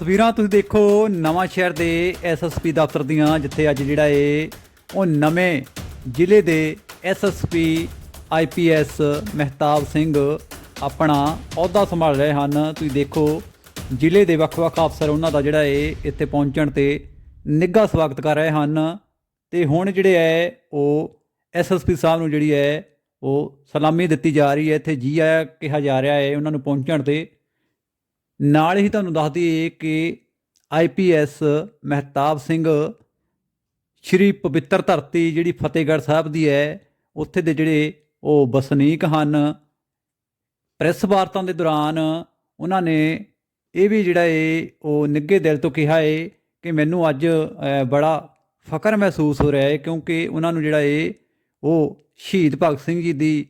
ਤਸਵੀਰਾਂ ਤੁਸੀਂ ਦੇਖੋ ਨਵਾਂ ਸ਼ਹਿਰ ਦੇ ਐਸਐਸਪੀ ਦਫ਼ਤਰ ਦੀਆਂ, ਜਿੱਥੇ ਅੱਜ ਜਿਹੜਾ ਏ, ਉਹ ਨਵੇਂ ਜ਼ਿਲ੍ਹੇ ਦੇ ਐਸਐਸਪੀ ਆਈਪੀਐਸ ਮਹਿਤਾਬ ਸਿੰਘ ਆਪਣਾ ਅਹੁਦਾ ਸੰਭਾਲ ਰਹੇ ਹਨ। ਤੁਸੀਂ ਦੇਖੋ ਜ਼ਿਲ੍ਹੇ ਦੇ ਵੱਖ-ਵੱਖ ਅਫਸਰ ਉਹਨਾਂ ਦਾ ਜਿਹੜਾ ਏ, ਇੱਥੇ ਪਹੁੰਚਣ ਤੇ ਨਿੱਘਾ ਸਵਾਗਤ ਕਰ ਰਹੇ ਹਨ। ਤੇ ਹੁਣ ਜਿਹੜੇ ਹੈ ਉਹ ਐਸਐਸਪੀ ਸਾਹਿਬ ਨੂੰ ਜਿਹੜੀ ਹੈ ਉਹ ਸਲਾਮੀ ਦਿੱਤੀ ਜਾ ਰਹੀ ਹੈ ਇੱਥੇ ਜੀ ਆਇਆ ਕਿਹਾ ਜਾ ਰਿਹਾ ਹੈ ਉਹਨਾਂ ਨੂੰ ਪਹੁੰਚਣ ਤੇ ਨਾਲ ਹੀ ਤੁਹਾਨੂੰ ਦੱਸ ਦਈਏ ਕਿ ਆਈਪੀਐਸ ਮਹਿਤਾਬ ਸਿੰਘ ਸ਼੍ਰੀ ਪਵਿੱਤਰ ਧਰਤੀ ਜਿਹੜੀ ਫਤਿਹਗੜ੍ਹ ਸਾਹਿਬ ਦੀ ਹੈ, ਉੱਥੇ ਦੇ ਜਿਹੜੇ ਉਹ ਵਸਨੀਕ ਹਨ। ਪ੍ਰੈਸ ਵਾਰਤਾਂ ਦੇ ਦੌਰਾਨ ਉਹਨਾਂ ਨੇ ਇਹ ਵੀ ਜਿਹੜਾ ਏ, ਉਹ ਨਿੱਘੇ ਦਿਲ ਤੋਂ ਕਿਹਾ ਏ ਕਿ ਮੈਨੂੰ ਅੱਜ ਬੜਾ ਫਕਰ ਮਹਿਸੂਸ ਹੋ ਰਿਹਾ ਹੈ ਕਿਉਂਕਿ ਉਹਨਾਂ ਨੂੰ ਜਿਹੜਾ ਏ, ਉਹ ਸ਼ਹੀਦ ਭਗਤ ਸਿੰਘ ਜੀ ਦੀ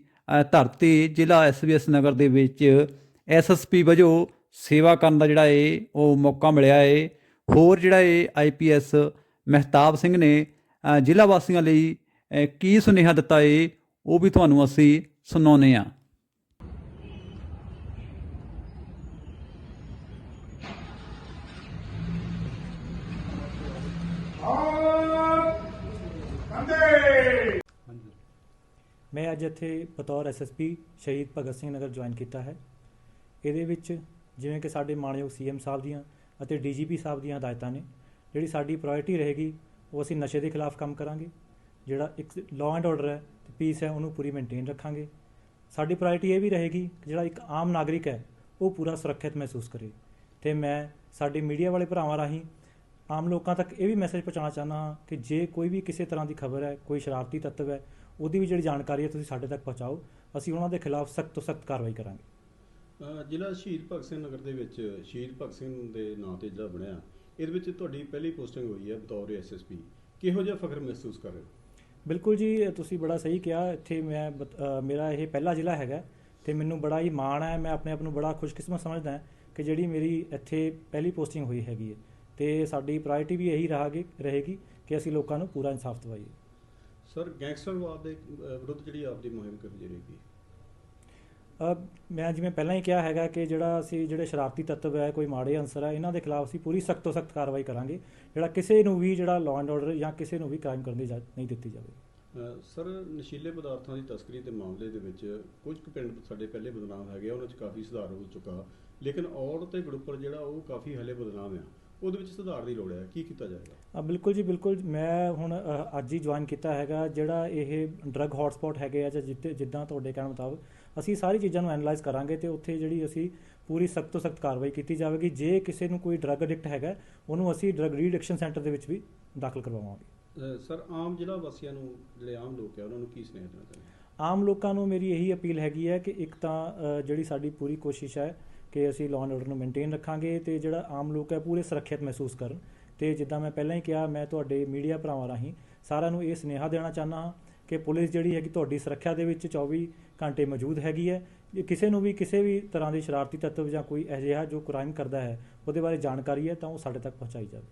ਧਰਤੀ ਜ਼ਿਲ੍ਹਾ ਐਸਬੀਐਸ ਨਗਰ ਦੇ ਵਿੱਚ ਐਸਐਸਪੀ ਵਜੋਂ ਸੇਵਾ ਕਰਨ ਦਾ ਜਿਹੜਾ ਏ, ਉਹ ਮੌਕਾ ਮਿਲਿਆ ਏ। ਹੋਰ ਜਿਹੜਾ ਏ ਆਈਪੀਐਸ ਮਹਿਤਾਬ ਸਿੰਘ ਨੇ ਜ਼ਿਲ੍ਹਾ ਵਾਸੀਆਂ ਲਈ ਕੀ ਸੁਨੇਹਾ ਦਿੱਤਾ ਏ, ਉਹ ਵੀ ਤੁਹਾਨੂੰ ਅਸੀਂ ਸੁਣਾਉਂਦੇ ਹਾਂ। ਮੈਂ ਅੱਜ ਇੱਥੇ ਬਤੌਰ ਐਸਐਸਪੀ ਸ਼ਹੀਦ ਭਗਤ ਸਿੰਘ ਨਗਰ ਜੁਆਇਨ ਕੀਤਾ ਹੈ। ਇਹਦੇ ਵਿੱਚ ਜਿਵੇਂ ਕਿ ਸਾਡੇ ਮਾਣਯੋਗ ਸੀਐਮ ਸਾਹਿਬ ਦੀਆਂ ਅਤੇ ਡੀਜੀਪੀ ਸਾਹਿਬ ਦੀਆਂ ਹਦਾਇਤਾਂ ਨੇ, ਜਿਹੜੀ ਸਾਡੀ ਪ੍ਰਾਇੋਰਟੀ ਰਹੇਗੀ, ਉਹ ਅਸੀਂ ਨਸ਼ੇ ਦੇ ਖਿਲਾਫ ਕੰਮ ਕਰਾਂਗੇ। ਜਿਹੜਾ ਇੱਕ ਲਾਅ ਐਂਡ ਆਰਡਰ ਹੈ, ਤੇ ਪੀਸ ਹੈ, ਉਹਨੂੰ ਪੂਰੀ ਮੇਨਟੇਨ ਰੱਖਾਂਗੇ। ਸਾਡੀ ਪ੍ਰਾਇੋਰਟੀ ਇਹ ਵੀ ਰਹੇਗੀ ਕਿ ਜਿਹੜਾ ਇੱਕ ਆਮ ਨਾਗਰਿਕ ਹੈ, ਉਹ ਪੂਰਾ ਸੁਰੱਖਿਅਤ ਮਹਿਸੂਸ ਕਰੇ। ਤੇ ਮੈਂ ਸਾਡੇ ਮੀਡੀਆ ਵਾਲੇ ਭਰਾਵਾਂ ਰਾਹੀਂ ਆਮ ਲੋਕਾਂ ਤੱਕ ਇਹ ਵੀ ਮੈਸੇਜ ਪਹੁੰਚਾਉਣਾ ਚਾਹੁੰਦਾ ਹਾਂ ਕਿ ਜੇ ਕੋਈ ਵੀ ਕਿਸੇ ਤਰ੍ਹਾਂ ਦੀ ਖਬਰ ਹੈ, ਕੋਈ ਸ਼ਰਾਰਤੀ ਤੱਤਵ ਹੈ, ਉਹਦੀ ਵੀ ਜਿਹੜੀ ਜਾਣਕਾਰੀ ਹੈ, ਤੁਸੀਂ ਸਾਡੇ ਤੱਕ ਪਹੁੰਚਾਓ। ਅਸੀਂ ਉਹਨਾਂ ਦੇ ਖਿਲਾਫ ਸਖਤ ਤੋਂ ਸਖਤ ਕਾਰਵਾਈ ਕਰਾਂਗੇ। ਜ਼ਿਲ੍ਹਾ ਸ਼ਹੀਦ ਭਗਤ ਸਿੰਘ ਨਗਰ ਦੇ ਵਿੱਚ ਸ਼ਹੀਦ ਭਗਤ ਸਿੰਘ ਦੇ ਨਾਂ ਤੇ ਜਿਹੜਾ ਬਣਿਆ ਇਹਦੇ ਵਿੱਚ ਤੁਹਾਡੀ ਪਹਿਲੀ ਪੋਸਟਿੰਗ ਹੋਈ ਹੈ ਬਤੌਰ ਐਸਐਸਪੀ ਕਿਹੋ ਜਿਹਾ ਫਖਰ ਮਹਿਸੂਸ ਕਰ ਰਹੇ ਹੋ? ਬਿਲਕੁਲ ਜੀ ਤੁਸੀਂ ਬੜਾ ਸਹੀ ਕਿਹਾ ਇੱਥੇ ਮੈਂ ਮੇਰਾ ਇਹ ਪਹਿਲਾ ਜ਼ਿਲ੍ਹਾ ਹੈਗਾ ਤੇ ਮੈਨੂੰ ਬੜਾ ਹੀ ਮਾਣ ਹੈ ਮੈਂ ਆਪਣੇ ਆਪ ਨੂੰ ਬੜਾ ਖੁਸ਼ਕਿਸਮਤ ਸਮਝਦਾ ਕਿ ਜਿਹੜੀ ਮੇਰੀ ਇੱਥੇ ਪਹਿਲੀ ਪੋਸਟਿੰਗ ਹੋਈ ਹੈਗੀ ਹੈ ਤੇ ਸਾਡੀ ਪ੍ਰਾਇੋਰਟੀ ਵੀ ਇਹੀ ਰਹਾਗੀ ਰਹੇਗੀ ਕਿ ਅਸੀਂ ਲੋਕਾਂ ਨੂੰ ਪੂਰਾ ਇਨਸਾਫ ਦਿਵਾਈਏ। ਸਰ ਗੈਂਗਸਟਰਵਾਦ ਦੇ ਵਿਰੁੱਧ ਜਿਹੜੀ ਆਪਦੀ ਮੁਹਿੰਮ ਜਿਹੀ ਰਹੇਗੀ ਮੈਂ ਜਿਵੇਂ ਪਹਿਲਾਂ ਹੀ ਕਿਹਾ ਹੈਗਾ ਕਿ ਜਿਹੜਾ ਅਸੀਂ ਜਿਹੜੇ ਸ਼ਰਾਰਤੀ ਤੱਤਵ ਹੈ ਕੋਈ ਮਾੜੇ ਅੰਸਰ ਹੈ ਇਹਨਾਂ ਦੇ ਖਿਲਾਫ ਅਸੀਂ ਪੂਰੀ ਸਖਤ ਤੋਂ ਸਖਤ ਕਾਰਵਾਈ ਕਰਾਂਗੇ ਜਿਹੜਾ ਕਿਸੇ ਨੂੰ ਵੀ ਜਿਹੜਾ ਲਾਅ ਐਂਡ ਆਰਡਰ ਜਾਂ ਕਿਸੇ ਨੂੰ ਵੀ ਕ੍ਰਾਈਮ ਕਰਨ ਦੀ ਇਜਾਜ਼ਤ ਨਹੀਂ ਦਿੱਤੀ ਜਾਵੇ। ਸਰ ਨਸ਼ੀਲੇ ਪਦਾਰਥਾਂ ਦੀ ਤਸਕਰੀ ਦੇ ਮਾਮਲੇ ਦੇ ਵਿੱਚ ਕੁਝ ਕੁ ਪਿੰਡ ਸਾਡੇ ਪਹਿਲੇ ਬਦਨਾਮ ਹੈਗੇ ਆ, ਉਹਨਾਂ 'ਚ ਕਾਫੀ ਸੁਧਾਰ ਹੋ ਚੁੱਕਾ। ਲੇਕਿਨ ਔੜ ਤੇ ਗੜੁੱਪਰ ਜਿਹੜਾ ਉਹ ਕਾਫੀ ਹਲੇ ਬਦਨਾਮ ਆ। ਉਹਦੇ ਵਿੱਚ ਸੁਧਾਰ ਦੀ ਲੋੜ ਹੈ। ਕੀ ਕੀਤਾ ਜਾਏਗਾ? ਆ ਬਿਲਕੁਲ ਜੀ ਬਿਲਕੁਲ। ਮੈਂ ਹੁਣ ਅੱਜ ਹੀ ਜੁਆਇਨ ਕੀਤਾ ਹੈਗਾ। ਜਿਹੜਾ ਇਹ ਡਰੱਗ ਹੌਟਸਪੌਟ ਹੈਗੇ ਆ ਜਾਂ ਜਿੱਤੇ ਜਿੱਦਾਂ ਤੁਹਾਡੇ ਕਹਿਣ ਮੁਤਾਬਕ ਅਸੀਂ ਸਾਰੀ ਚੀਜ਼ਾਂ ਨੂੰ ਐਨਾਲਾਈਜ਼ ਕਰਾਂਗੇ ਤੇ ਉੱਥੇ ਜਿਹੜੀ ਅਸੀਂ ਪੂਰੀ ਸਖਤ ਤੋਂ ਸਖਤ ਕਾਰਵਾਈ ਕੀਤੀ ਜਾਵੇਗੀ। ਜੇ ਕਿਸੇ ਨੂੰ ਕੋਈ ਡਰੱਗ ਐਡਿਕਟ ਹੈਗਾ ਉਹਨੂੰ ਅਸੀਂ ਡਰੱਗ ਰੀਡਿਕਸ਼ਨ ਸੈਂਟਰ ਦੇ ਵਿੱਚ ਵੀ ਦਾਖਲ ਕਰਵਾਵਾਂਗੇ। ਸਰ ਆਮ ਜ਼ਿਲ੍ਹਾ ਵਾਸੀਆਂ ਨੂੰ ਜਿਹੜੇ ਆਮ ਲੋਕ ਆ ਉਹਨਾਂ ਨੂੰ ਕੀ ਸੁਨੇਹਾ ਦੇਣਾ ਚਾਹੁੰਦੇ ਆਮ ਲੋਕਾਂ ਨੂੰ ਮੇਰੀ ਇਹੀ ਅਪੀਲ ਹੈਗੀ ਹੈ ਕਿ ਇੱਕ ਤਾਂ ਜਿਹੜੀ ਸਾਡੀ ਪੂਰੀ ਕੋਸ਼ਿਸ਼ ਹੈ ਕਿ ਅਸੀਂ ਲਾਅ ਐਂਡ ਆਰਡਰ ਨੂੰ ਮੇਨਟੇਨ ਰੱਖਾਂਗੇ ਤੇ ਜਿਹੜਾ ਆਮ ਲੋਕ ਹੈ ਪੂਰੇ ਸੁਰੱਖਿਅਤ ਮਹਿਸੂਸ ਕਰਨ। ਤੇ ਜਿੱਦਾਂ ਮੈਂ ਪਹਿਲਾਂ ਹੀ ਕਿਹਾ, ਮੈਂ ਤੁਹਾਡੇ ਮੀਡੀਆ ਭਰਾਵਾਂ ਰਾਹੀਂ ਸਾਰਿਆਂ ਨੂੰ ਇਹ ਸੁਨੇਹਾ ਦੇਣਾ ਚਾਹੁੰਦਾ ਹਾਂ ਕਿ ਪੁਲਿਸ ਜਿਹੜੀ ਹੈਗੀ ਤੁਹਾਡੀ ਸੁਰੱਖਿਆ ਦੇ ਵਿੱਚ 24 ਘੰਟੇ ਮੌਜੂਦ ਹੈਗੀ ਹੈ। ਜੇ ਕਿਸੇ ਨੂੰ ਵੀ ਕਿਸੇ ਵੀ ਤਰ੍ਹਾਂ ਦੇ ਸ਼ਰਾਰਤੀ ਤੱਤਵ ਜਾਂ ਕੋਈ ਅਜਿਹਾ ਜੋ ਕ੍ਰਾਈਮ ਕਰਦਾ ਹੈ, ਉਹਦੇ ਬਾਰੇ ਜਾਣਕਾਰੀ ਹੈ ਤਾਂ ਉਹ ਸਾਡੇ ਤੱਕ ਪਹੁੰਚਾਈ ਜਾਵੇ।